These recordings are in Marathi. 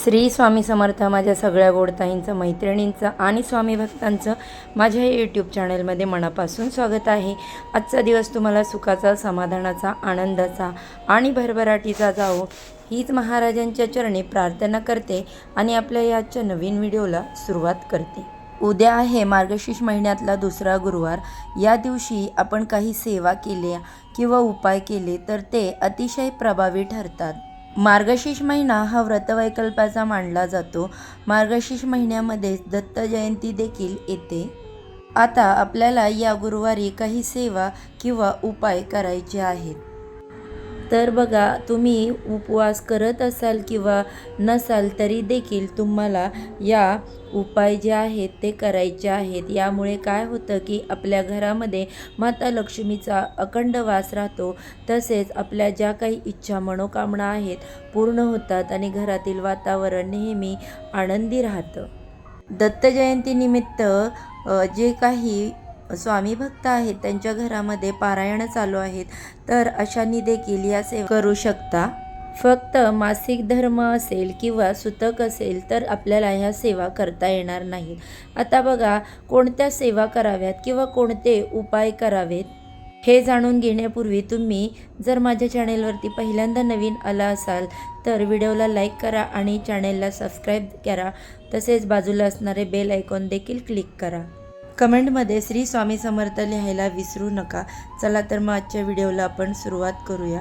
श्री स्वामी समर्थ माझ्या सगळ्या गोडताईंचं मैत्रिणींचं आणि स्वामी भक्तांचं माझ्या या यूट्यूब चॅनलमध्ये मनापासून स्वागत आहे. आजचा दिवस तुम्हाला सुखाचा समाधानाचा आनंदाचा आणि भरभराटीचा जावो हीच महाराजांच्या चरणी प्रार्थना करते आणि आपल्या या आजच्या नवीन व्हिडिओला सुरुवात करते. उद्या आहे मार्गशीर्ष महिन्यातला दुसरा गुरुवार. या दिवशी आपण काही सेवा केल्या किंवा उपाय केले तर ते अतिशय प्रभावी ठरतात. मार्गशीर्ष महिना हा व्रतवैकल्पाचा मानला जातो. मार्गशीर्ष महिन्यामध्येच दत्त जयंती देखील येते. आता आपल्याला या गुरुवारी काही सेवा किंवा उपाय करायचे आहेत. तर बघा तुम्ही उपवास करत असाल किंवा नसाल तरी देखील तुम्हाला या उपाय जे आहेत ते करायचे आहेत. यामुळे काय होतं की आपल्या घरामध्ये माता लक्ष्मीचा अखंड वास राहतो. तसेच आपल्या ज्या काही इच्छा मनोकामना आहेत पूर्ण होतात आणि घरातील वातावरण नेहमी आनंदी राहतं. दत्त जयंतीनिमित्त जे काही स्वामी भक्त आहेत त्यांच्या घरामध्ये पारायण चालू आहेत तर अशांनी देखील या सेवा करू शकता. फक्त मासिक धर्म असेल किंवा सुतक असेल तर आपल्याला ह्या सेवा करता येणार नाही आता बघा कोणत्या सेवा कराव्यात किंवा कोणते उपाय करावेत? हे जाणून घेण्यापूर्वी तुम्ही जर माझ्या चॅनेलवरती पहिल्यांदा नवीन आला असाल तर व्हिडिओला लाईक करा आणि चॅनेलला सबस्क्राईब करा. तसेच बाजूला असणारे बेल आयकॉन देखील क्लिक करा. कमेंटमध्ये श्री स्वामी समर्थ लिहायला विसरू नका. चला तर मग आजच्या व्हिडिओला आपण सुरुवात करूया.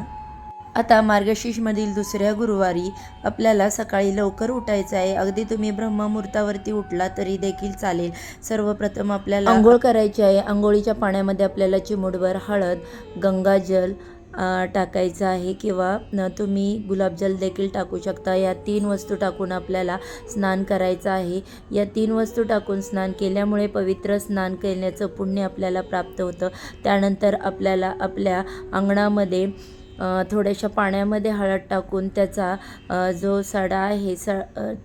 आता मार्गशीर्षमधील दुसऱ्या गुरुवारी आपल्याला सकाळी लवकर उठायचं आहे. अगदी तुम्ही ब्रह्ममुहूर्तावरती उठला तरी देखील चालेल. सर्वप्रथम आपल्याला आंघोळ करायची आहे. आंघोळीच्या पाण्यामध्ये आपल्याला चिमुडभर हळद गंगाजल टाकायचं आहे किंवा तुम्ही गुलाबजल देखील टाकू शकता. या तीन वस्तू टाकून आपल्याला स्नान करायचं आहे. या तीन वस्तू टाकून स्नान केल्यामुळे पवित्र स्नान करण्याचं पुण्य आपल्याला प्राप्त होतं. त्यानंतर आपल्याला आपल्या अंगणामध्ये थोड्याशा पाण्यामध्ये हळद टाकून त्याचा जो सडा आहे स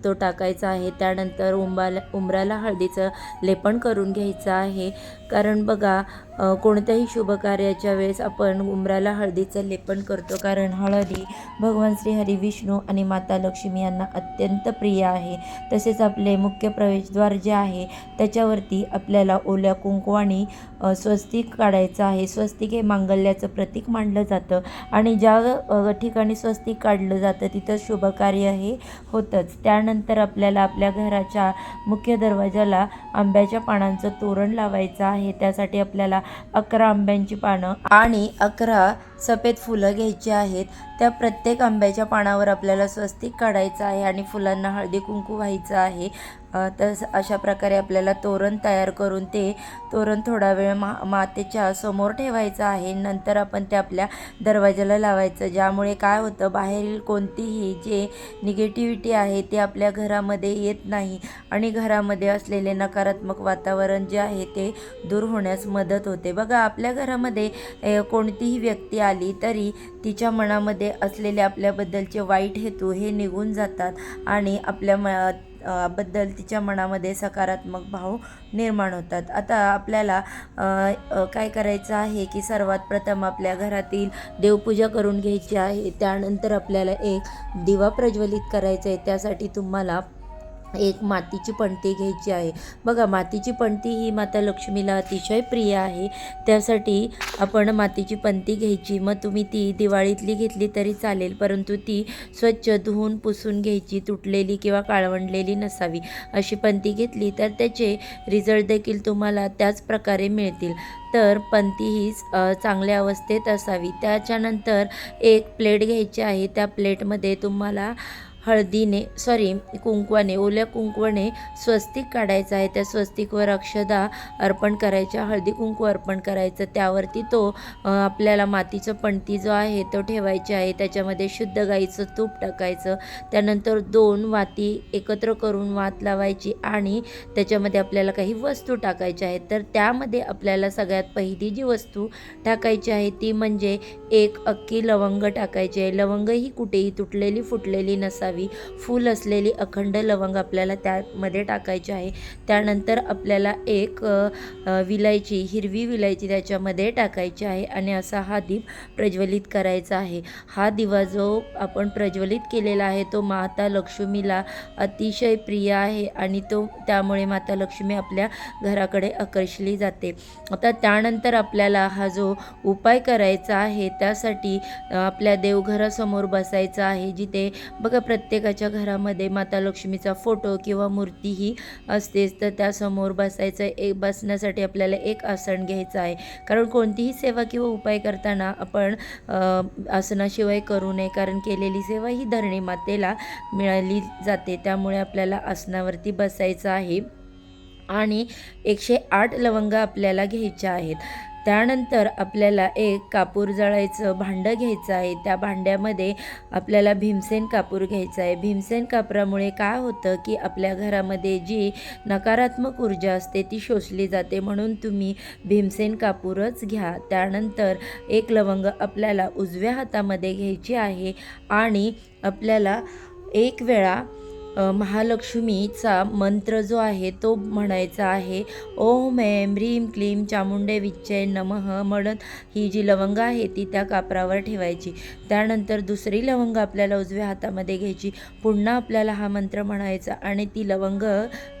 तो टाकायचा आहे. त्यानंतर उंबाला उंबराला हळदीचं लेपन करून घ्यायचं आहे. कारण बघा कोणत्याही शुभकार्याच्या वेळेस आपण उंबराला हळदीचं लेपन करतो. कारण हळद ही भगवान श्री हरी विष्णू आणि माता लक्ष्मी यांना अत्यंत प्रिय आहे. तसेच आपले मुख्य प्रवेशद्वार जे आहे त्याच्यावरती आपल्याला ओल्या कुंकवाणी स्वस्तिक काढायचं आहे. स्वस्तिक हे मांगल्याचं प्रतीक मानलं जातं. आणि आणि ज्या ठिकाणी स्वस्तिक काढलं जातं तिथं शुभकार्य हे होतंच. त्यानंतर आपल्याला आपल्या घराच्या मुख्य दरवाजाला आंब्याच्या पानांचं तोरण लावायचं आहे. त्यासाठी आपल्याला अकरा आंब्यांची पानं आणि अकरा सफेद फुलं घ्यायची आहेत. त्या प्रत्येक आंब्याच्या पानावर आपल्याला स्वस्तिक काढायचं आहे आणि फुलांना हळदी कुंकू व्हायचं आहे. तर अशा प्रकारे आपल्याला तोरण तयार करून ते तोरण थोडा वेळ मा मातेच्या समोर ठेवायचं आहे. नंतर आपण ते आपल्या दरवाजाला लावायचं ज्यामुळे काय होतं बाहेरील कोणतीही जे निगेटिव्हिटी आहे ते आपल्या घरामध्ये येत नाही आणि घरामध्ये असलेले नकारात्मक वातावरण जे आहे ते दूर होण्यास मदत होते. बघा आपल्या घरामध्ये कोणतीही व्यक्ती आली तरी तिच्या मनामध्ये असलेले आपल्याबद्दलचे वाईट हेतू हे निघून जातात आणि आपल्या म बद्दल तिच्या मनामध्ये सकारात्मक भाव निर्माण होतात. आता आपल्याला काय करायचं आहे की सर्वात प्रथम आपल्या घरातील देवपूजा करून घ्यायची आहे. त्यानंतर आपल्याला एक दिवा प्रज्वलित करायचा आहे. त्यासाठी तुम्हाला एक मातीची पणती घ्यायची आहे. बघा मातीची पणती ही माता लक्ष्मीला अतिशय प्रिय आहे. त्यासाठी आपण मातीची पणती घ्यायची. मग तुम्ही ती दिवाळीतली घेतली तरी चालेल परंतु ती स्वच्छ धुवून पुसून घ्यायची तुटलेली किंवा काळवंडलेली नसावी. अशी पणती घेतली तर त्याचे रिझल्ट देखील तुम्हाला त्याच प्रकारे मिळतील. तर पणती ही चांगल्या अवस्थेत असावी. त्याच्यानंतर एक प्लेट घ्यायची आहे. त्या प्लेटमध्ये तुम्हाला हळदीने सॉरी कुंकवाने ओल्या कुंकवाने स्वस्तिक काढायचं आहे. त्या स्वस्तिकवर अक्षदा अर्पण करायच्या हळदी कुंकू अर्पण करायचं. त्यावरती तो आपल्याला मातीचं पणती जो आहे तो ठेवायची आहे. त्याच्यामध्ये शुद्ध गाईचं तूप टाकायचं. त्यानंतर दोन वाती एकत्र करून वात लावायची आणि त्याच्यामध्ये आपल्याला काही वस्तू टाकायच्या आहेत. तर त्यामध्ये आपल्याला सगळ्यात पहिली जी वस्तू टाकायची आहे ती म्हणजे एक अख्खी लवंग टाकायची आहे. लवंग ही कुठेही तुटलेली फुटलेली नसावी. घ्यावी फूल असलेली अखंड लवंग आपल्याला त्यामध्ये टाकायची आहे. त्यानंतर आपल्याला एक विलायची हिरवी विलायची त्याच्यामध्ये टाकायची आहे आणि असा हा दीप प्रज्वलित करायचा आहे. हा दिवा जो आपण प्रज्वलित केलेला आहे तो माता लक्ष्मीला अतिशय प्रिय आहे आणि तो त्यामुळे माता लक्ष्मी आपल्या घराकडे आकर्षली जाते. आता त्यानंतर आपल्याला हा जो उपाय करायचा आहे त्यासाठी आपल्या देवघरासमोर बसायचं आहे जिथे बघा प्रत्येकाच्या घरामध्ये माता लक्ष्मीचा फोटो किंवा मूर्ती ही असतेच तर त्यासमोर बसायचं एक बसण्यासाठी आपल्याला एक आसन घ्यायचं आहे. कारण कोणतीही सेवा किंवा उपाय करताना आपण आसनाशिवाय करू नये कारण केलेली सेवा ही धरणी मातेला मिळाली जाते. त्यामुळे आपल्याला आसनावरती बसायचं आहे. आणि एकशे आठ लवंगा आपल्याला घ्यायच्या आहेत. त्यानंतर आपल्याला एक कापूर जळायचं भांडं घ्यायचं आहे. त्या भांड्यामध्ये आपल्याला भीमसेन कापूर घ्यायचं आहे. भीमसेन कापरामुळे काय होतं की आपल्या घरामध्ये जी नकारात्मक ऊर्जा असते ती शोषली जाते. म्हणून तुम्ही भीमसेन कापूरच घ्या. त्यानंतर एक लवंग आपल्याला उजव्या हातामध्ये घ्यायची आहे आणि आपल्याला एक वेळा महालक्ष्मीचा मंत्र जो आहे तो म्हणायचा आहे ओम ऐम ह्रीम क्लीम चामुंडे विच्चय नमः म्हणत ही जी लवंग आहे ती त्या कापरावर ठेवायची. त्यानंतर दुसरी लवंग आपल्याला उजव्या हातामध्ये घ्यायची. पुन्हा आपल्याला हा मंत्र म्हणायचा आणि ती लवंग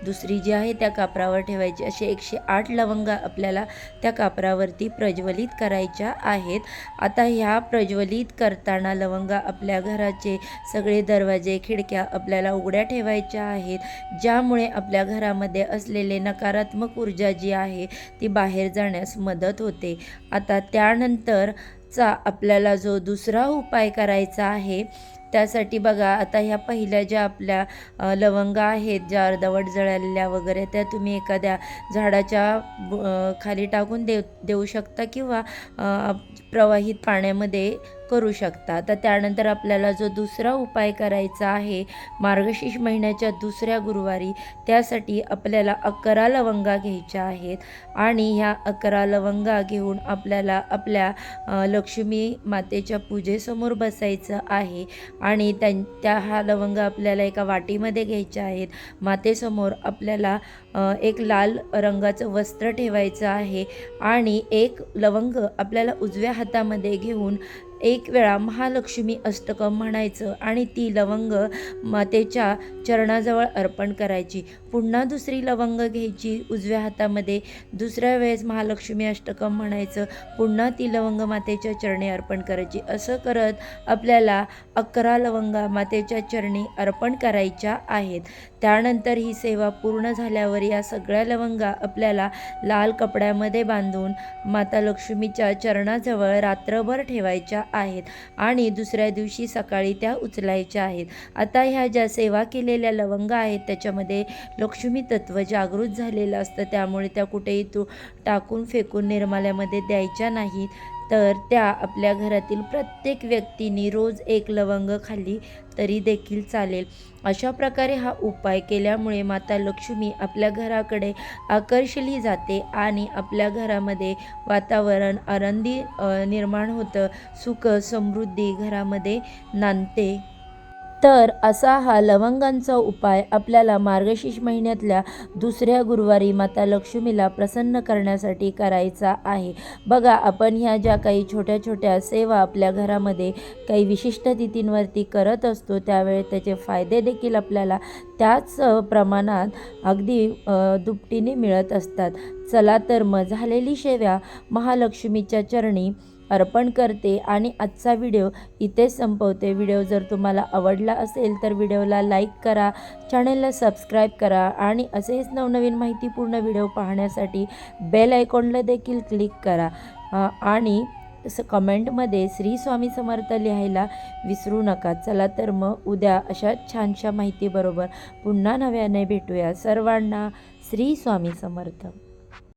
दुसरी जी आहे त्या कापरावर ठेवायची. असे एकशे आठ लवंग आपल्याला त्या कापरावरती प्रज्वलित करायच्या आहेत. आता ह्या प्रज्वलित करताना लवंगा आपल्या घराचे सगळे दरवाजे खिडक्या आपल्याला उघड्या ठेवायच्या आहेत ज्यामुळे आपल्या घरामध्ये असलेले नकारात्मक ऊर्जा जी आहे ती बाहेर जाण्यास मदत होते. आता त्यानंतरचा आपल्याला जो दुसरा उपाय करायचा आहे त्यासाठी बघा आता ह्या पहिल्या ज्या आपल्या लवंगा आहेत ज्या अर्धवट जळालेल्या वगैरे त्या तुम्ही एखाद्या झाडाच्या खाली टाकून देऊ देऊ शकता किंवा प्रवाहित पाण्यामध्ये करू शकता. तर त्यानंतर आपल्याला जो दुसरा उपाय करायचा आहे मार्गशीर्ष महिन्याच्या दुसऱ्या गुरुवारी त्यासाठी आपल्याला अकरा लवंगा घ्यायच्या आहेत आणि ह्या अकरा लवंगा घेऊन आपल्याला आपल्या लक्ष्मी मातेच्या पूजेसमोर बसायचं आहे आणि त्यां त्या हा लवंग आपल्याला एका वाटीमध्ये घ्यायच्या आहेत. मातेसमोर आपल्याला एक लाल रंगाचं वस्त्र ठेवायचं आहे आणि एक लवंग आपल्याला उजव्या हातामध्ये घेऊन एक वेळा महालक्ष्मी अष्टकम म्हणायचं आणि ती लवंग मातेच्या चरणाजवळ अर्पण करायची. पुन्हा दुसरी लवंग घ्यायची. उजव्या हातामध्ये दुसऱ्या वेळेस महालक्ष्मी अष्टकम म्हणायचं. पुन्हा ती लवंग मातेच्या चरणी अर्पण करायची. असं करत आपल्याला अकरा लवंगा मातेच्या चरणी अर्पण करायच्या आहेत. त्यानंतर ही सेवा पूर्ण झाल्यावर या सगळ्या लवंगा आपल्याला लाल कपड्यामध्ये बांधून माता लक्ष्मीच्या चरणाजवळ रात्रभर ठेवायच्या आहेत आणि दुसऱ्या दिवशी सकाळी त्या उचलायच्या आहेत. आता ह्या ज्या सेवा केलेल्या लवंग आहेत त्याच्यामध्ये लक्ष्मी तत्व जागृत झालेलं असतं. त्यामुळे त्या कुठेही तू टाकून फेकून निर्माल्यामध्ये द्यायच्या नाहीत. तर त्या आपल्या घरातील प्रत्येक व्यक्तीने रोज एक लवंग खाल्ली तरी देखील चालेल. अशा प्रकारे हा उपाय केल्यामुळे माता लक्ष्मी आपल्या घराकडे आकर्षली जाते आणि आपल्या घरामध्ये वातावरण आनंदी निर्माण होतं. सुख समृद्धी घरामध्ये नांदते. तर असा हा लवंगांचा उपाय आपल्याला मार्गशीर्ष महिन्यातल्या दुसऱ्या गुरुवारी माता लक्ष्मीला प्रसन्न करण्यासाठी करायचा आहे. बघा आपण ह्या ज्या काही छोट्या छोट्या सेवा आपल्या घरामध्ये काही विशिष्ट तिथींवरती करत असतो त्यावेळी त्याचे फायदे देखील आपल्याला त्याच प्रमाणात अगदी दुपटीने मिळत असतात. चला तर मग झालेली सेवा महालक्ष्मीच्या चरणी अर्पण करते आणि आजचा व्हिडिओ इथेच संपवते. व्हिडिओ जर तुम्हाला आवडला असेल तर व्हिडिओला लाईक करा चॅनलला सबस्क्राईब करा आणि असेच नवनवीन माहितीपूर्ण व्हिडिओ पाहण्यासाठी बेल आयकॉनला देखील क्लिक करा. आणि स कमेंटमध्ये श्री स्वामी समर्थ लिहायला विसरू नका. चला तर मग उद्या अशा छानशा माहितीबरोबर पुन्हा नव्याने भेटूया. सर्वांना श्री स्वामी समर्थ.